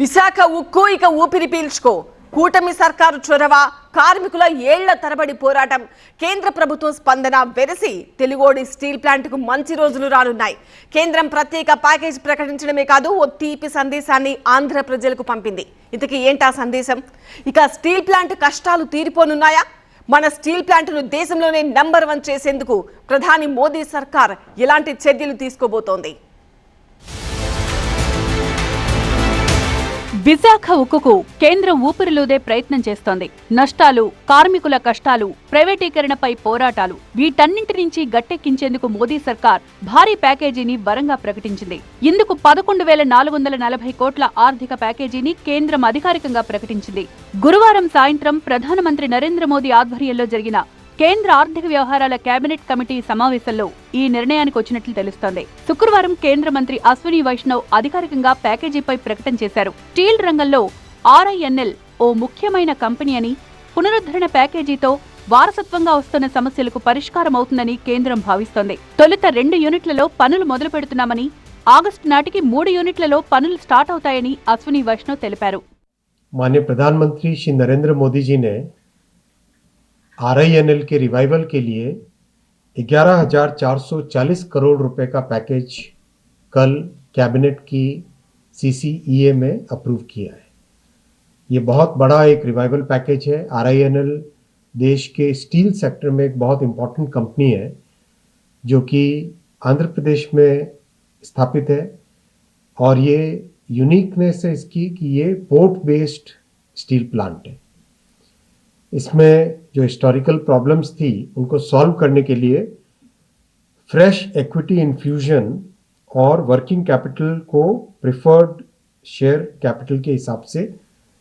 విశాఖ ఉక్కు ఇక ఊపిరి పీల్చుకో. కూటమి సర్కారు చొరవ కార్మికుల ఏళ్ళ తరబడి పోరాటం. కేంద్ర ప్రభుత్వం స్పందన వెరసి తెలుగోడి స్టీల్ ప్లాంట్కు మంచి రోజులు రానున్నాయి. కేంద్రం ప్రత్యేక ప్యాకేజ్ ప్రకటించడమే కాదు ఓ తీపి సందేశాన్ని ఆంధ్ర ప్రజలకు పంపింది. ఇంతకీ ఏంటా సందేశం? ఇక స్టీల్ ప్లాంట్ కష్టాలు తీరిపోనున్నాయా? మన స్టీల్ ప్లాంట్ను దేశంలోనే నంబర్ వన్ చేసేందుకు ప్రధాని మోదీ సర్కార్ ఎలాంటి చర్యలు తీసుకోబోతోంది? విశాఖ ఉక్కుకు కేంద్రం ఊపిరిలూదే ప్రయత్నం చేస్తోంది. నష్టాలు కార్మికుల కష్టాలు ప్రైవేటీకరణపై పోరాటాలు వీటన్నింటి నుంచి గట్టెక్కించేందుకు మోదీ సర్కార్ భారీ ప్యాకేజీని వరంగా ప్రకటించింది. ఇందుకు పదకొండు వేల నాలుగు వందల నలభై కోట్ల ఆర్థిక ప్యాకేజీని కేంద్రం అధికారికంగా ప్రకటించింది. గురువారం సాయంత్రం ప్రధానమంత్రి నరేంద్ర మోదీ ఆధ్వర్యంలో జరిగిన కేంద్ర ఆర్థిక వ్యవహారాల కేబినెట్ కమిటీ సమావేశంలో ఈ నిర్ణయానికి వచ్చినట్లు తెలుస్తోంది. శుక్రవారం కేంద్ర మంత్రి అశ్విని వైష్ణవ్ అధికారికంగా ప్యాకేజీపై ప్రకటన చేశారు. స్టీల్ రంగంలో ఆర్ఐఎన్ఎల్ ఓ ముఖ్యమైన కంపెనీ అని పునరుద్ధరణ ప్యాకేజీతో వారసత్వంగా వస్తున్న సమస్యలకు పరిష్కారం అవుతుందని కేంద్రం భావిస్తోంది. తొలుత రెండు యూనిట్లలో పనులు మొదలు పెడుతున్నామని ఆగస్టు నాటికి మూడు యూనిట్లలో పనులు స్టార్ట్ అవుతాయని అశ్విని వైష్ణవ్ తెలిపారు. మాన్య ప్రధానమంత్రి శ్రీ నరేంద్ర మోదీజీనే जी ने आर के रिवाइवल के लिए 11,440 करोड़ रुपए का पैकेज कल कैबिनेट की सीसीईए में अप्रूव किया है। ये बहुत बड़ा एक रिवाइवल पैकेज है। आरआईएनएल देश के स्टील सेक्टर में एक बहुत इम्पोर्टेंट कंपनी है जो कि आंध्र प्रदेश में स्थापित है और ये यूनिकनेस है इसकी कि ये पोर्ट बेस्ड स्टील प्लांट है। इसमें जो हिस्टोरिकल प्रॉब्लम्स थी उनको सॉल्व करने के लिए फ्रेश इक्विटी इन्फ्यूजन और वर्किंग कैपिटल को प्रिफर्ड शेयर कैपिटल के हिसाब से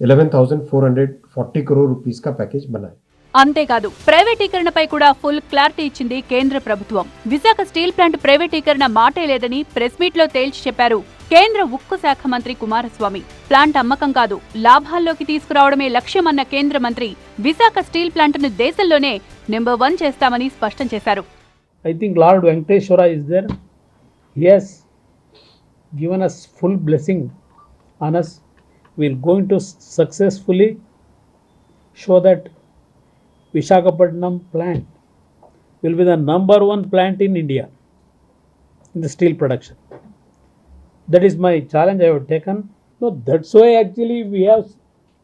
11,440 करोड़ रुपीस का पैकेज बनाए అంతేకాదు ప్రైవేటీకరణపై కూడా ఫుల్ క్లారిటీ ఇచ్చింది కేంద్ర ప్రభుత్వం. విశాఖ స్టీల్ ప్లాంట్ ప్రైవేటీకరణ మాటే లేదని ప్రెస్ మీట్లో తేల్చి చెప్పారు కేంద్ర ఉక్కు శాఖ మంత్రి కుమారస్వామి. ప్లాంట్ అమ్మకం కాదు లాభాల్లోకి తీసుకురావడమే లక్ష్యమన్న కేంద్ర మంత్రి విశాఖ స్టీల్ ప్లాంట్ను దేశంలోనే నెంబర్ వన్ చేస్తామని స్పష్టం చేశారు. I think lord Venkateswara is there. Has given us full blessing on us on us. To successfully show that Visakhapatnam plant will be the number one plant in India in the steel production. That is my challenge I have taken. No, that's why actually we have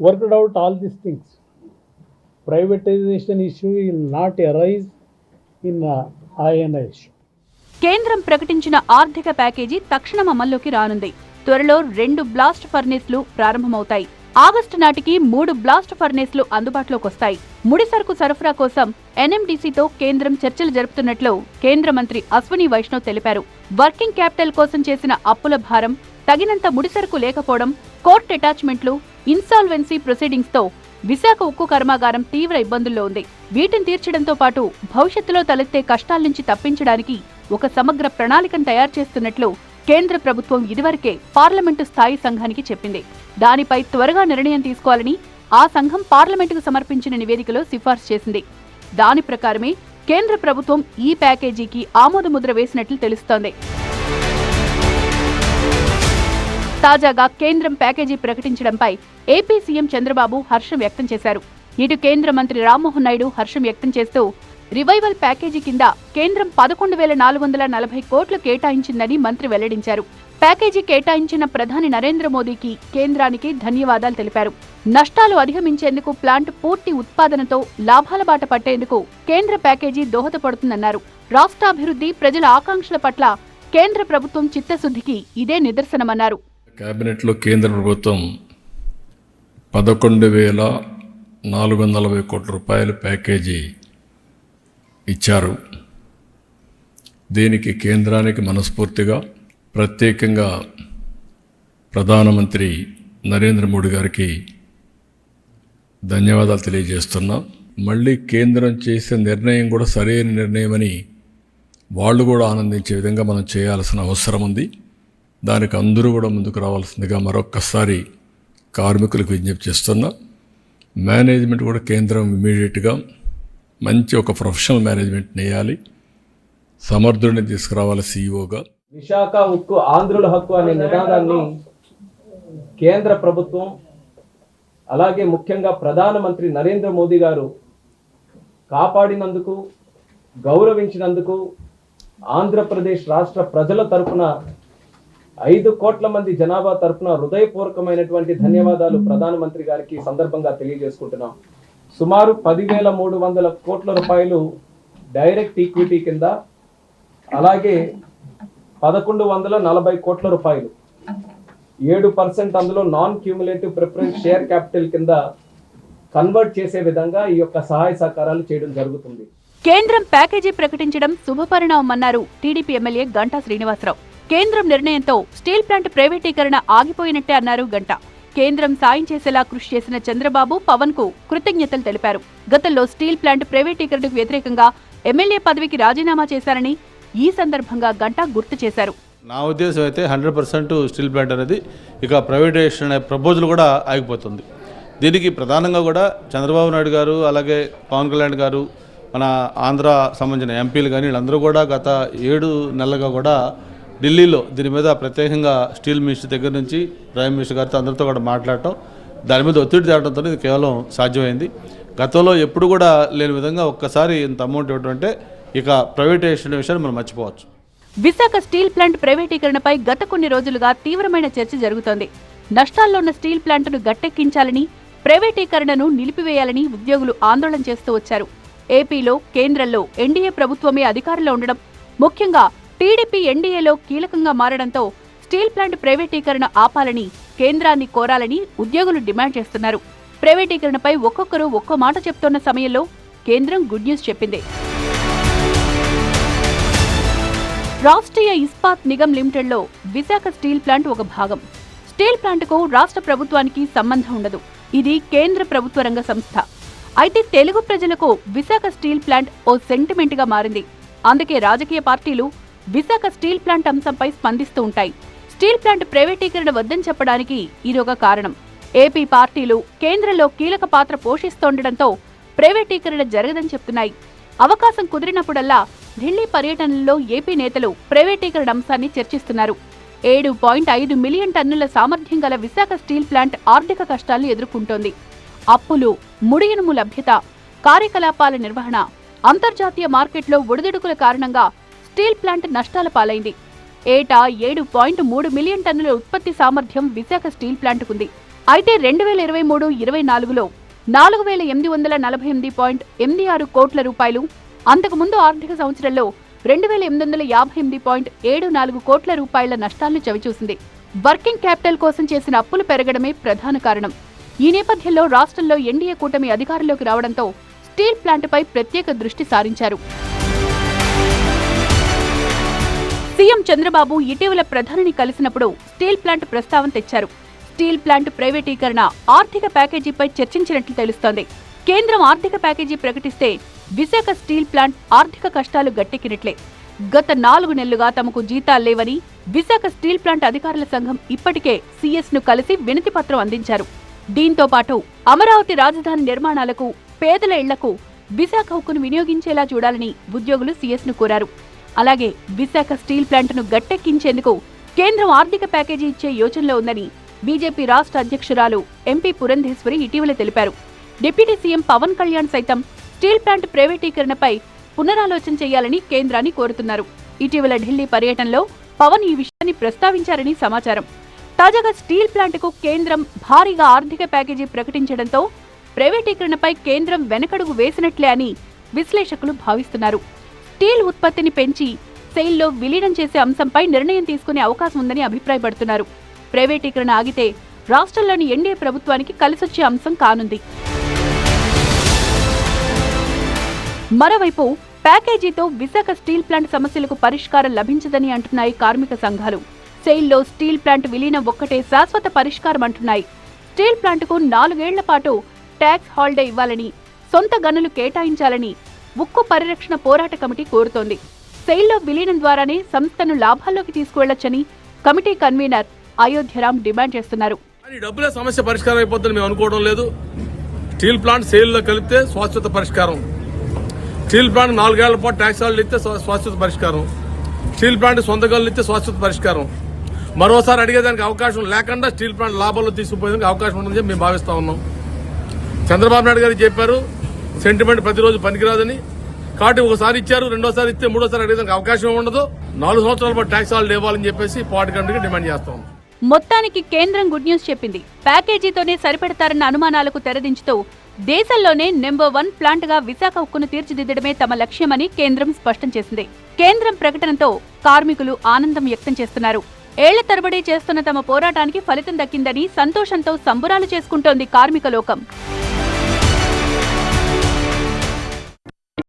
worked out all these things. Privatization issue will not arise in uh, INA issue. కేంద్రం ప్రకటించిన ఆర్థిక package తక్షణం అమల్లోకి రానుంది త్వరలో రెండు blast ఫర్నేస్లు ప్రారంభమవుతాయి August నాటికి మూడు బ్లాస్ట్ ఫర్నేస్లు అందుబాటులోకి వస్తాయి ముడి సరుకు సరఫరా కోసం ఎన్ఎండిసితో కేంద్రం చర్చలు జరుపుతున్నట్లు కేంద్ర మంత్రి అశ్వని వైష్ణవ్ తెలిపారు. వర్కింగ్ క్యాపిటల్ కోసం చేసిన అప్పుల భారం తగినంత ముడిసరుకు లేకపోవడం కోర్టు అటాచ్మెంట్లు ఇన్సాల్వెన్సీ ప్రొసీడింగ్స్తో విశాఖ ఉక్కు కర్మాగారం తీవ్ర ఇబ్బందుల్లో ఉంది. వీటిని తీర్చడంతో పాటు భవిష్యత్తులో తలెత్తే కష్టాల నుంచి తప్పించడానికి ఒక సమగ్ర ప్రణాళికను తయారు చేస్తున్నట్లు కేంద్ర ప్రభుత్వం ఇదివరకే పార్లమెంటు స్థాయి సంఘానికి చెప్పింది. దానిపై త్వరగా నిర్ణయం తీసుకోవాలని ఆ సంఘం పార్లమెంటుకు సమర్పించిన నివేదికలో సిఫార్సు చేసింది. దాని ప్రకారమే కేంద్ర ప్రభుత్వం ఈ ప్యాకేజీకి ఆమోదముద్ర వేసినట్లు తెలుస్తోంది. తాజాగా కేంద్రం ప్యాకేజీ ప్రకటించడంపై ఏపీ సీఎం చంద్రబాబు హర్షం వ్యక్తం చేశారు. ఇటు కేంద్ర మంత్రి రామ్మోహన్ నాయుడు హర్షం వ్యక్తం చేస్తూ రివైవల్ ప్యాకేజీ కింద కేంద్రం పదకొండు వేల నాలుగు వందల నలభై కోట్లు కేటాయించిందని మంత్రి వెల్లడించారు. ప్యాకేజీ కేటాయించిన ప్రధాని నరేంద్ర మోదీకి కేంద్రానికి ధన్యవాదాలు తెలిపారు. నష్టాలు అధిగమించేందుకు ప్లాంట్ పూర్తి ఉత్పాదనతో లాభాల బాట పట్టేందుకు కేంద్ర ప్యాకేజీ దోహదపడుతుందన్నారు. రాష్ట్రాభివృద్ధి ప్రజల ఆకాంక్షల పట్ల కేంద్ర ప్రభుత్వం చిత్తశుద్ధికి ఇదే నిదర్శనమన్నారు. కేబినెట్లో కేంద్ర ప్రభుత్వం పదకొండు వేల నాలుగు వందల కోట్ల రూపాయల ప్యాకేజీ ఇచ్చారు. దీనికి కేంద్రానికి మనస్ఫూర్తిగా ప్రత్యేకంగా ప్రధానమంత్రి నరేంద్ర మోడీ గారికి ధన్యవాదాలు తెలియజేస్తున్నాం. మళ్ళీ కేంద్రం చేసే నిర్ణయం కూడా సరైన నిర్ణయమని వాళ్ళు కూడా ఆనందించే విధంగా మనం చేయాల్సిన అవసరం ఉంది. దానికి అందరూ కూడా ముందుకు రావాల్సిందిగా మరొక్కసారి కార్మికులకు విజ్ఞప్తి చేస్తున్నా. మేనేజ్మెంట్ కూడా కేంద్రం ఇమీడియట్గా మంచి ఒక ప్రొఫెషనల్ మేనేజ్మెంట్ నేయాలి. సమర్థుడిని తీసుకురావాలి సీఈఓగా విశాఖ ఉక్కు ఆంధ్రుల హక్కు అనే నినాదాన్ని కేంద్ర ప్రభుత్వం అలాగే ముఖ్యంగా ప్రధానమంత్రి నరేంద్ర మోదీ గారు కాపాడినందుకు గౌరవించినందుకు ఆంధ్రప్రదేశ్ రాష్ట్ర ప్రజల తరపున ఐదు కోట్ల మంది జనాభా తరపున హృదయపూర్వకమైనటువంటి ధన్యవాదాలు ప్రధానమంత్రి గారికి సందర్భంగా తెలియజేసుకుంటున్నాం. సుమారు పదివేల మూడు వందల కోట్ల రూపాయలు డైరెక్ట్ ఈక్విటీ కింద అలాగే పదకొండు వందల నలభై కోట్ల రూపాయలు. ఏడు పర్సెంట్ అందులో non cumulative preference share capital కింద కన్వర్ట్ చేసే విధంగా ఈ యొక్క సహాయ సహకారాలు చేయడం జరుగుతుంది. కేంద్రం ప్యాకేజీ ప్రకటించడం శుభపరిణామమన్నారు టీడీపీ ఎమ్మెల్యే గంటా శ్రీనివాసరావు. కేంద్రం నిర్ణయంతో స్టీల్ ప్లాంట్ ప్రైవేటీకరణ ఆగిపోయినట్టే అన్నారు గంటా. కేంద్రం సాయం చేసేలా కృషి చేసిన చంద్రబాబు పవన్కు కృతజ్ఞతలు తెలిపారు. గతంలో స్టీల్ ప్లాంట్ ప్రైవేటీకరణకు వ్యతిరేకంగా ఎమ్మెల్యే పదవికి రాజీనామా చేశారని ఈ సందర్భంగా గంటా గుర్తు చేశారు. నా ఉద్దేశం అయితే హండ్రెడ్ పర్సెంట్ స్టీల్ ప్లాంట్ అనేది ఇక ప్రైవేటైజేషన్ అనే ప్రపోజల్ కూడా ఆగిపోతుంది. దీనికి ప్రధానంగా కూడా చంద్రబాబు నాయుడు గారు అలాగే పవన్ కళ్యాణ్ గారు మన ఆంధ్ర సంబంధించిన ఎంపీలు కానీ వీళ్ళందరూ కూడా గత ఏడు నెలలుగా కూడా ఢిల్లీలో దీని మీద ప్రత్యేకంగా స్టీల్ మినిస్టర్ దగ్గర నుంచి ప్రైమ్ మినిస్టర్ గారితో అందరితో కూడా మాట్లాడటం దాని మీద ఒత్తిడి తేవడంతో ఇది కేవలం సాధ్యమైంది. గతంలో ఎప్పుడు కూడా లేని విధంగా ఒక్కసారి ఇంత అమౌంట్ ఇవ్వడం అంటే ఇక ప్రైవేటైజేషన్ విషయాన్ని మనం మర్చిపోవచ్చు. విశాఖ స్టీల్ ప్లాంట్ ప్రైవేటీకరణపై గత కొన్ని రోజులుగా తీవ్రమైన చర్చ జరుగుతోంది. నష్టాల్లో ఉన్న స్టీల్ ప్లాంట్ను గట్టెక్కించాలని ప్రైవేటీకరణను నిలిపివేయాలని ఉద్యోగులు ఆందోళన చేస్తూ వచ్చారు. ఏపీలో కేంద్రంలో ఎన్డీఏ ప్రభుత్వమే అధికారంలో ఉండడం ముఖ్యంగా టీడీపీ ఎన్డీఏలో కీలకంగా మారడంతో స్టీల్ ప్లాంట్ ప్రైవేటీకరణ ఆపాలని కేంద్రాన్ని కోరాలని ఉద్యోగులు డిమాండ్ చేస్తున్నారు. ప్రైవేటీకరణపై ఒక్కొక్కరు ఒక్కో మాట చెప్తోన్న సమయంలో కేంద్రం గుడ్ న్యూస్ చెప్పింది. రాష్ట్రీయ ఇస్పాత్ నిగమ్ లిమిటెడ్లో విశాఖ స్టీల్ ప్లాంట్ ఒక భాగం. స్టీల్ ప్లాంట్కు రాష్ట్ర ప్రభుత్వానికి సంబంధం ఉండదు. ఇది కేంద్ర ప్రభుత్వ రంగ సంస్థ. అయితే తెలుగు ప్రజలకు విశాఖ స్టీల్ ప్లాంట్ ఓ సెంటిమెంట్గా మారింది. అందుకే రాజకీయ పార్టీలు విశాఖ స్టీల్ ప్లాంట్ అంశంపై స్పందిస్తూ ఉంటాయి. స్టీల్ ప్లాంట్ ప్రైవేటీకరణ వద్దని చెప్పడానికి ఇదొక కారణం. ఏపీ పార్టీలు కేంద్రంలో కీలక పాత్ర పోషిస్తుండటంతో ప్రైవేటీకరణ జరగదని చెప్తున్నాయి. అవకాశం కుదిరినప్పుడల్లా ఢిల్లీ పర్యటనలో ఏపీ నేతలు ప్రైవేటీకరణ అంశాన్ని చర్చిస్తున్నారు. ఏడు పాయింట్ ఐదు మిలియన్ టన్నుల సామర్థ్యం గల విశాఖ స్టీల్ ప్లాంట్ ఆర్థిక కష్టాలను ఎదుర్కొంటోంది. అప్పులు ముడియనుము లభ్యత కార్యకలాపాల నిర్వహణ అంతర్జాతీయ మార్కెట్లో ఒడిదుడుకుల కారణంగా స్టీల్ ప్లాంట్ నష్టాల పాలైంది. ఏటా ఏడు పాయింట్ మూడు మిలియన్ టన్నుల ఉత్పత్తి సామర్థ్యం విశాఖ స్టీల్ ప్లాంట్కుంది. అయితే రెండు వేల ఇరవై మూడు ఇరవై నాలుగులో నాలుగు వేల ఎనిమిది వందల నలభై ఎనిమిది పాయింట్ ఎనిమిది ఆరు కోట్ల రూపాయలు అంతకుముందు ఆర్థిక సంవత్సరంలో రెండు వేల ఎనిమిది వందల యాభై ఎనిమిది పాయింట్ ఏడు నాలుగు కోట్ల రూపాయల నష్టాలను చవిచూసింది. వర్కింగ్ క్యాపిటల్ కోసం చేసిన అప్పులు పెరగడమే ప్రధాన కారణం. ఈ నేపథ్యంలో రాష్ట్రంలో ఎన్డీఏ కూటమి అధికారంలోకి రావడంతో స్టీల్ ప్లాంట్పై ప్రత్యేక దృష్టి సారించారు. సీఎం చంద్రబాబు ఇటీవల ప్రధానిని కలిసినప్పుడు స్టీల్ ప్లాంట్ ప్రస్తావన తెచ్చారు. స్టీల్ ప్లాంట్ ప్రైవేటీకరణ ఆర్థిక ప్యాకేజీపై చర్చించినట్లు తెలుస్తోంది. కేంద్రం ఆర్థిక ప్యాకేజీ ప్రకటిస్తే విశాఖ స్టీల్ ప్లాంట్ ఆర్థిక కష్టాలు గట్టెక్కినట్లే. గత నాలుగు నెలలుగా తమకు జీతాలు లేవని విశాఖ స్టీల్ ప్లాంట్ అధికారుల సంఘం ఇప్పటికే సీఎస్ను కలిసి వినతి పత్రం అందించారు. దీంతో పాటు అమరావతి రాజధాని నిర్మాణాలకు పేదల ఇళ్ళకు విశాఖ హక్కును వినియోగించేలా చూడాలని ఉద్యోగులు సీఎస్ను కోరారు. అలాగే విశాఖ స్టీల్ ప్లాంట్ను గట్టెక్కించేందుకు కేంద్రం ఆర్థిక ప్యాకేజీ ఇచ్చే యోచనలో ఉందని బీజేపీ రాష్ట్ర అధ్యక్షురాలు ఎంపీ పురంధేశ్వరి ఇటీవల తెలిపారు. డిప్యూటీ సీఎం పవన్ కళ్యాణ్ సైతం స్టీల్ ప్లాంట్ ప్రైవేటీకరణపై పునరాలోచన చేయాలని కేంద్రాన్ని కోరుతున్నారు. ఇటీవల ఢిల్లీ పర్యటనలో పవన్ ఈ విషయాన్ని ప్రస్తావించారని సమాచారం. తాజాగా స్టీల్ ప్లాంట్కు కేంద్రం భారీగా ఆర్థిక ప్యాకేజీ ప్రకటించడంతో ప్రైవేటీకరణపై కేంద్రం వెనకడుగు వేసినట్లే అని విశ్లేషకులు భావిస్తున్నారు. స్టీల్ ఉత్పత్తిని పెంచి సెయిల్లో విలీనం చేసే అంశంపై నిర్ణయం తీసుకునే అవకాశం ఉందని అభిప్రాయపడుతున్నారు. ప్రైవేటీకరణ ఆగితే రాష్ట్రంలోని ఎన్డీఏ ప్రభుత్వానికి కలిసొచ్చే అంశం కానుంది. మరోవైపు ప్యాకేజీతో విశాఖ స్టీల్ ప్లాంట్ సమస్యలకు పరిష్కారం లభించదని అంటున్నాయి కార్మిక సంఘాలు. సెయిల్లో స్టీల్ ప్లాంట్ విలీనం ఒక్కటే శాశ్వత పరిష్కారం అంటున్నాయి. స్టీల్ ప్లాంట్కు నాలుగేళ్ళ పాటు ట్యాక్స్ హాలిడే ఇవ్వాలని సొంత గనులు కేటాయించాలని ఉక్కు పరిరక్షణ పోరాట కమిటీ కోరుతోంది. సెయిల్లో విలీనం ద్వారానే సంస్థను లాభాల్లోకి తీసుకువెళ్ళొచ్చని కమిటీ కన్వీనర్ అయోధ్యరామ్ డిమాండ్ చేస్తున్నారు. కానీ డబ్బులే సమస్య పరిష్కారం అయిపోతుందని మేము అనుకోవడం లేదు. స్టీల్ ప్లాంట్ సేల్లో కలిపితే శాశ్వత పరిష్కారం. స్టీల్ ప్లాంట్ నాలుగేళ్ళ పాటు ట్యాక్స్ వాళ్ళు ఇస్తే శాశ్వత పరిష్కారం. స్టీల్ ప్లాంట్ సొంత గళ్ళు ఇస్తే శాశ్వత పరిష్కారం. మరోసారి అడిగేదానికి అవకాశం లేకుండా స్టీల్ ప్లాంట్ లాభాల్లో తీసుకుపోయేందుకు అవకాశం ఉందని చెప్పి మేము భావిస్తా ఉన్నాం. చంద్రబాబు నాయుడు గారు చెప్పారు సెంటిమెంట్ ప్రతిరోజు పనికిరాదని. కాబట్టి ఒకసారి ఇచ్చారు రెండోసారి ఇస్తే మూడోసారి అడిగేదానికి అవకాశం ఉండదు నాలుగు సంవత్సరాల పాటు ట్యాక్స్ హాలిడే ఇవ్వాలని చెప్పేసి పార్టీ కంట్రీకి డిమాండ్ చేస్తాం మొత్తానికి కేంద్రం గుడ్ న్యూస్ చెప్పింది. ప్యాకేజీతోనే సరిపెడతారన్న అనుమానాలకు తెరదించుతూ దేశంలోనే నెంబర్ వన్ ప్లాంట్గా విశాఖ ఉక్కును తీర్చిదిద్దడమే తమ లక్ష్యమని కేంద్రం స్పష్టం చేసింది. కేంద్రం ప్రకటనతో కార్మికులు ఆనందం వ్యక్తం చేస్తున్నారు. ఏళ్ళ తరబడి చేస్తున్న తమ పోరాటానికి ఫలితం దక్కిందని సంతోషంతో సంబురాలు చేసుకుంటోంది కార్మిక లోకం.